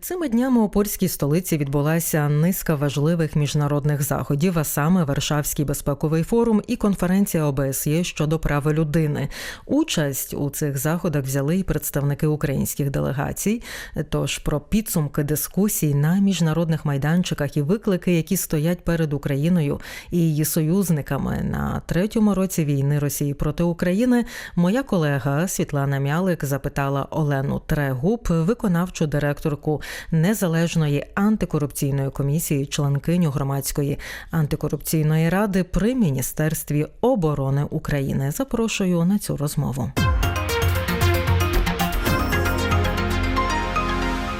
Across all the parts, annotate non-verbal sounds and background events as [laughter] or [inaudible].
Цими днями у польській столиці відбулася низка важливих міжнародних заходів, а саме Варшавський безпековий форум і конференція ОБСЄ щодо прав людини. Участь у цих заходах взяли і представники українських делегацій. Тож про підсумки дискусій на міжнародних майданчиках і виклики, які стоять перед Україною і її союзниками на третьому році війни Росії проти України, моя колега Світлана Мялик запитала Олену Трегуб, виконавчу директорку незалежної антикорупційної комісії, членкиню громадської антикорупційної ради при міністерстві оборони України. Запрошую на цю розмову.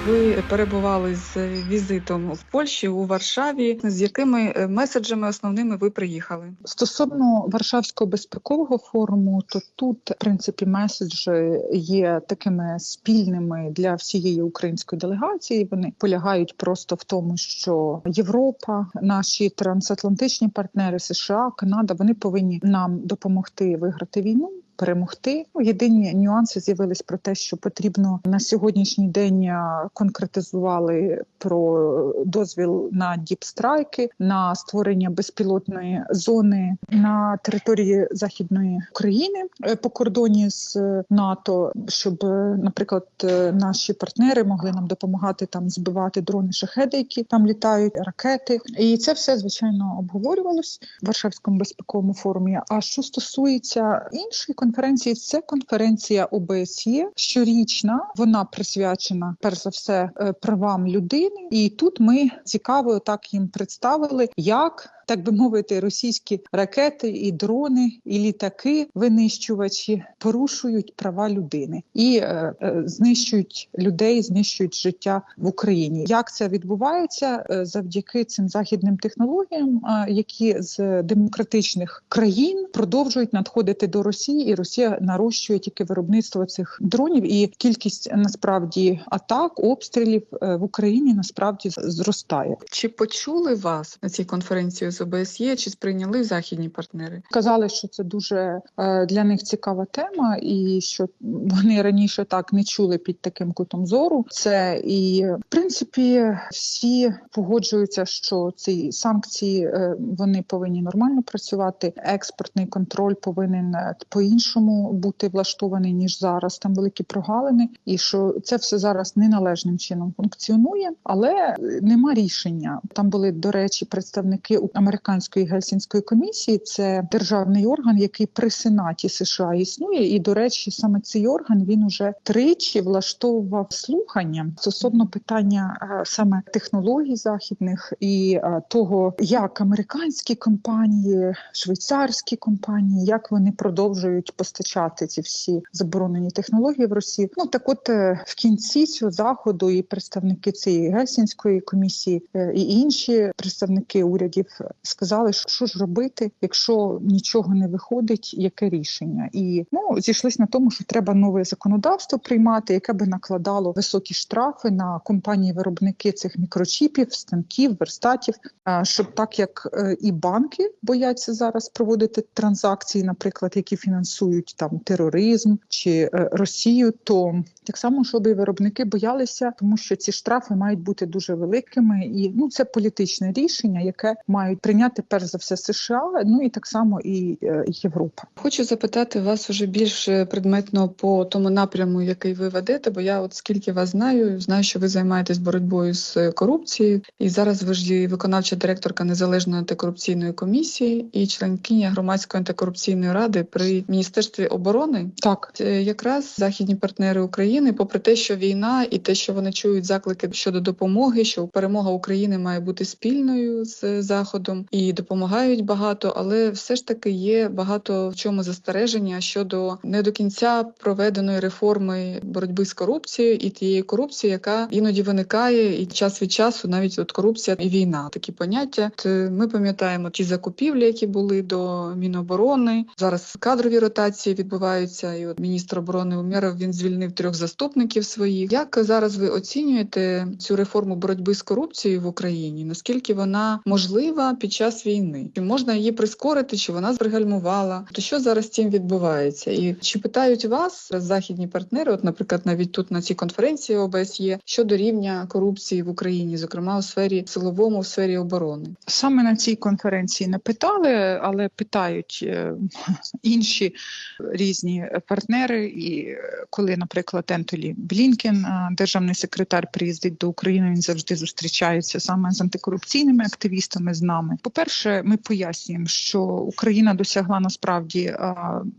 Ви перебували з візитом в Польщі у Варшаві. З якими е, меседжами основними ви приїхали? Стосовно Варшавського безпекового форуму, то тут в принципі меседжі є такими спільними для всієї української делегації. Вони полягають просто в тому, що Європа, наші трансатлантичні партнери, США, Канада, вони повинні нам допомогти виграти війну. Перемогти Ну, єдині нюанси з'явились про те, що потрібно на сьогоднішній день конкретизували про дозвіл на діпстрайки, на створення безпілотної зони на території західної України е, по кордоні з НАТО, щоб, е, наприклад, е, наші партнери могли нам допомагати там збивати дрони шахеди, які там літають, ракети, і це все звичайно обговорювалось в Варшавському безпековому форумі. А що стосується іншої конференції, це конференція ОБСЄ щорічна. Вона присвячена перш за все е, правам людини, і тут ми цікаво так їм представили, як так би мовити, російські ракети і дрони, і літаки, винищувачі порушують права людини і е, е, знищують людей, знищують життя в Україні. Як це відбувається Е, завдяки цим західним технологіям, е, які з демократичних країн продовжують надходити до Росії, і Росія нарощує тільки виробництво цих дронів, і кількість насправді атак, обстрілів в Україні насправді зростає. Чи почули вас на цій конференції з ОБСЄ? Чи сприйняли західні партнери? Казали, що це дуже е, для них цікава тема, і що вони раніше так не чули під таким кутом зору. Це і в принципі всі погоджуються, що ці санкції е, вони повинні нормально працювати. Експортний контроль повинен е, по-іншому бути влаштований ніж зараз. Там великі прогалини, і що це все зараз неналежним чином функціонує, але нема рішення. Там були до речі представники американської гельсінської комісії. Це державний орган, який при сенаті США існує. І до речі, саме цей орган він уже тричі влаштовував слухання стосовно питання е, саме технологій західних і е, того, як американські компанії, швейцарські компанії, як вони продовжують постачати ці всі заборонені технології в Росію. Ну так, от е, в кінці цього заходу і представники цієї гельсінської комісії і інші представники урядів сказали, що, ж робити, якщо нічого не виходить, яке рішення, і ну зійшлися на тому, що треба нове законодавство приймати, яке би накладало високі штрафи на компанії-виробники цих мікрочіпів, станків, верстатів, щоб так як е, і банки бояться зараз проводити транзакції, наприклад, які фінансують там тероризм чи е, Росію, то так само, щоб і виробники боялися, тому що ці штрафи мають бути дуже великими, і ну це політичне рішення, яке мають прийняти перш за все США, ну і так само і е, Європа. Хочу запитати вас уже більш е, предметно по тому напряму, який ви ведете. Бо я, от скільки вас знаю, знаю, що ви займаєтесь боротьбою з е, корупцією, і зараз ви ж є виконавча директорка незалежної антикорупційної комісії і членкиня громадської антикорупційної ради при міністерстві оборони. Так, Якраз західні партнери України, попри те, що війна і те, що вони чують заклики щодо допомоги, що перемога України має бути спільною з Заходом і допомагають багато, але все ж таки є багато в чому застереження щодо не до кінця проведеної реформи боротьби з корупцією і тієї корупції, яка іноді виникає, і час від часу навіть от корупція і війна такі поняття. Е, Ми пам'ятаємо ті закупівлі, які були до Міноборони. Зараз кадрові ротації відбуваються, і от міністр оборони Умєров він звільнив трьох заступників своїх. Як зараз ви оцінюєте цю реформу боротьби з корупцією в Україні? Наскільки вона можлива під час війни. Чи можна її прискорити, чи вона пригальмувала? То що зараз цим відбувається? І чи питають вас західні партнери? От, наприклад, навіть тут на цій конференції ОБСЄ щодо рівня корупції в Україні, зокрема у сфері силовому, в сфері оборони? Саме на цій конференції не питали, але питають е, [laughs] інші різні партнери. І е, коли, наприклад, Ентолі Блінкен, е, державний секретар, приїздить до України, він завжди зустрічається саме з антикорупційними активістами з нами. По-перше, ми пояснюємо, що Україна досягла насправді е,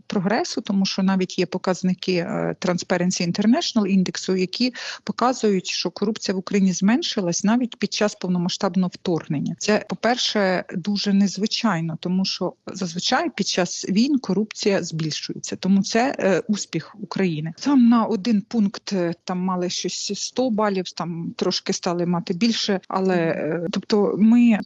прогресу, тому що навіть є показники е, Transparency International індексу, які показують, що корупція в Україні зменшилась навіть під час повномасштабного вторгнення. Це, по-перше, дуже незвичайно, тому що зазвичай під час війн корупція збільшується. Тому це е, успіх України. Там на один пункт там мали щось 100 балів, там трошки стали мати більше, але тобто ми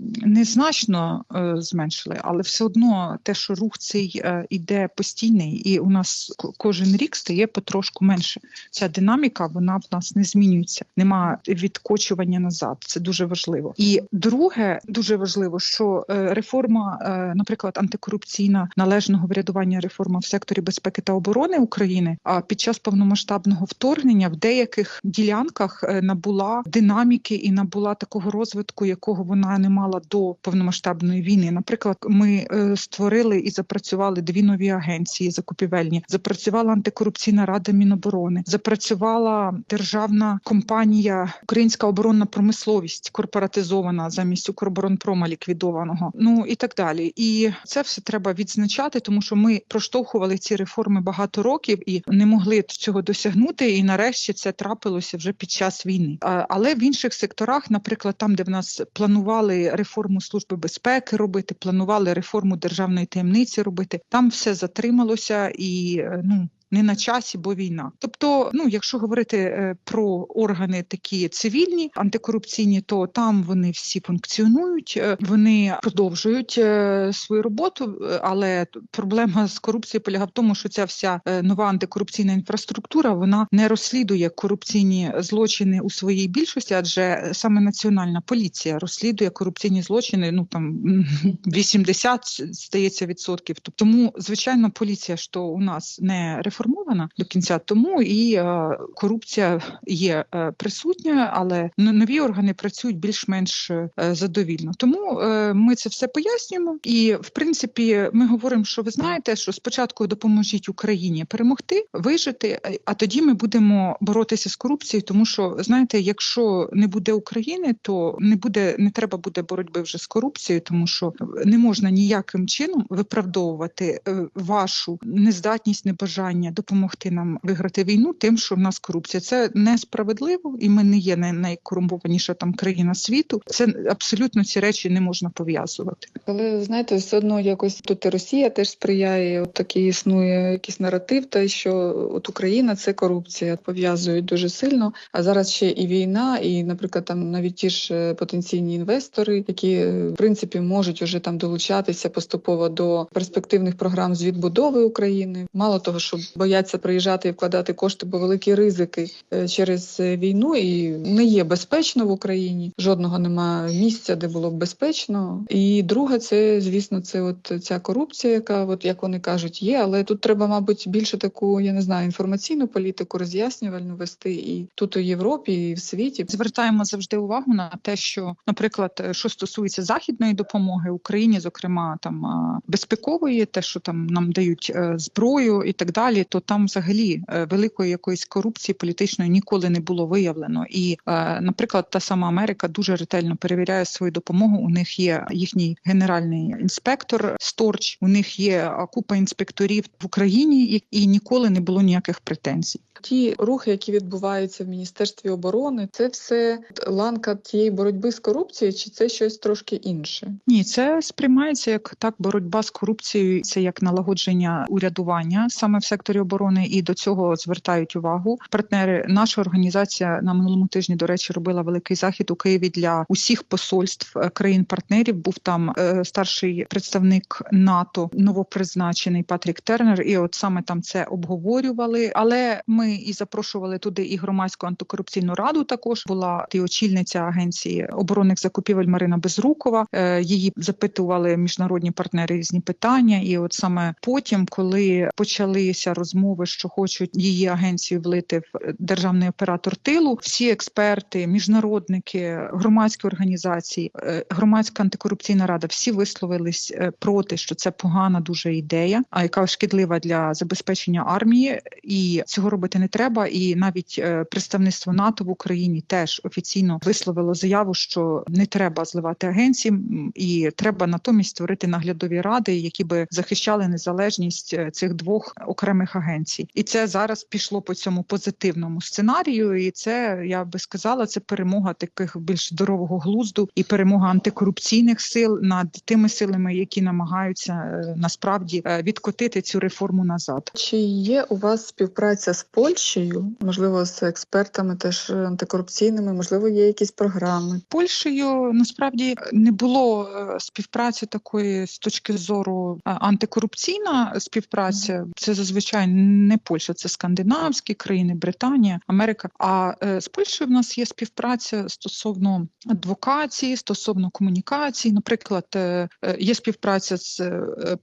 незначно е, зменшили, але все одно те, що рух цей е, іде постійний, і у нас кожен рік стає потрошку менше ця динаміка вона в нас не змінюється. Нема відкочування назад. Це дуже важливо. І друге, дуже важливо, що е, реформа, е, наприклад, антикорупційна належного врядування реформа в секторі безпеки та оборони України. А під час повномасштабного вторгнення в деяких ділянках е, набула динаміки і набула такого розвитку, якого вона не мала до повномасштабної війни. Наприклад, ми е, створили і запрацювали дві нові агенції закупівельні. Запрацювала антикорупційна рада Міноборони, запрацювала державна компанія Українська оборонна промисловість корпоратизована замість Укроборонпрома ліквідованого. Ну і так далі. І це все треба відзначати, тому що ми проштовхували ці реформи багато років і не могли цього досягнути. І нарешті це трапилося вже під час війни. Але в інших секторах, наприклад, там, де в нас планували реформу служби безпеки робити, планували реформу державної таємниці робити, там все затрималося і е, ну. Не на часі, бо війна. Тобто, ну якщо говорити е, про органи такі цивільні, антикорупційні, то там вони всі функціонують, е, вони продовжують е, свою роботу. Але проблема з корупцією полягає в тому, що ця вся нова антикорупційна інфраструктура вона не розслідує корупційні злочини у своїй більшості, адже саме національна поліція розслідує корупційні злочини. Ну там м, 80 здається відсотків. Тобто, Тому звичайно, поліція що у нас не реформована до кінця, тому і е, корупція є е, присутня, але нові органи працюють більш-менш е, задовільно. Тому ми це все пояснюємо. І в принципі, ми говоримо, що ви знаєте, що спочатку допоможіть Україні перемогти, вижити, а тоді ми будемо боротися з корупцією, тому що знаєте, якщо не буде України, то не буде не треба буде боротьби вже з корупцією, тому що не можна ніяким чином виправдовувати вашу нездатність, небажання допомогти нам виграти війну, тим, що в нас корупція. Це несправедливо, і ми не є най- найкорумпованіша там країна світу. Це абсолютно ці речі не можна пов'язувати. Але знаєте, все одно якось тут і Росія теж сприяє. От такий існує якийсь наратив, те, що от Україна це корупція, пов'язують дуже сильно. А зараз ще і війна, і, наприклад, там навіть ті ж е, потенційні інвестори, які е, в принципі можуть уже там долучатися поступово до перспективних програм з відбудови України. Мало того, що бояться приїжджати і вкладати кошти, бо великі ризики е, через е, війну, і не є безпечно в Україні. Жодного немає місця, де було б безпечно. І друге, це звісно, це от ця корупція, яка, от як вони кажуть, є. Але тут треба, мабуть, більше таку, я не знаю, інформаційну політику роз'яснювальну вести і тут у Європі, і в світі. Звертаємо завжди увагу на те, що, наприклад, е, що стосується західної допомоги Україні, зокрема там безпекової, те, що там нам дають зброю і так далі, то там взагалі е, великої якоїсь корупції політичної ніколи не було виявлено. І, е, наприклад, та сама Америка дуже ретельно перевіряє свою допомогу. У них є їхній генеральний інспектор Сторч, у них є купа інспекторів в Україні, і ніколи не було ніяких претензій. Ті рухи, які відбуваються в міністерстві оборони, це все ланка тієї боротьби з корупцією, чи це щось трошки інше? Ні, це сприймається як так боротьба з корупцією, це як налагодження урядування саме в секторі секторі оборони, і до цього звертають увагу партнери. Наша організація на минулому тижні, до речі, робила великий захід у Києві для усіх посольств е, країн-партнерів. Був там е, старший представник НАТО, новопризначений Патрік Тернер. І от саме там це обговорювали. Але ми і запрошували туди і громадську антикорупційну раду. Також була і очільниця агенції оборонних закупівель Марина Безрукова. Е, Її запитували міжнародні партнери різні питання. І от саме потім, коли почалися розмови, що хочуть її агенцію влити в державний оператор тилу, всі експерти, міжнародники, громадські організації, е, громадська антикорупційна рада, всі висловились е, проти, що це погана дуже ідея, а яка шкідлива для забезпечення армії, і цього робити не треба. І навіть е, представництво НАТО в Україні теж офіційно висловило заяву, що не треба зливати агенції, і треба натомість створити наглядові ради, які би захищали незалежність цих двох окремих агенцій. І це зараз пішло по цьому позитивному сценарію. І це я би сказала, це перемога таких більш здорового глузду і перемога антикорупційних сил над тими силами, які намагаються е, насправді е, відкотити цю реформу назад. Чи є у вас співпраця з Польщею, можливо, з експертами теж антикорупційними, можливо, є якісь програми? Польщею насправді не було е, співпраці такої з точки зору е, антикорупційна співпраця. Це зазвичай не Польща, це скандинавські країни, Британія, Америка. А е, з Польщею в нас є співпраця стосовно адвокації, стосовно комунікації. Наприклад, е, е, є співпраця з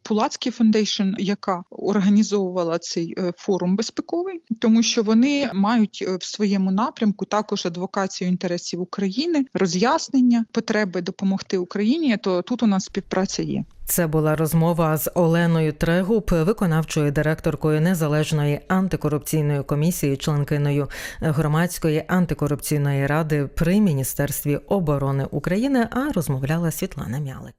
Пулацький Foundation, яка організовувала цей форум безпековий, тому що вони мають в своєму напрямку також адвокацію інтересів України, роз'яснення потреби допомогти Україні. То тут у нас співпраця є. Це була розмова з Оленою Трегуб, виконавчою директоркою незалежної антикорупційної комісії, членкиною громадської антикорупційної ради при міністерстві оборони України. А розмовляла Світлана Мялик.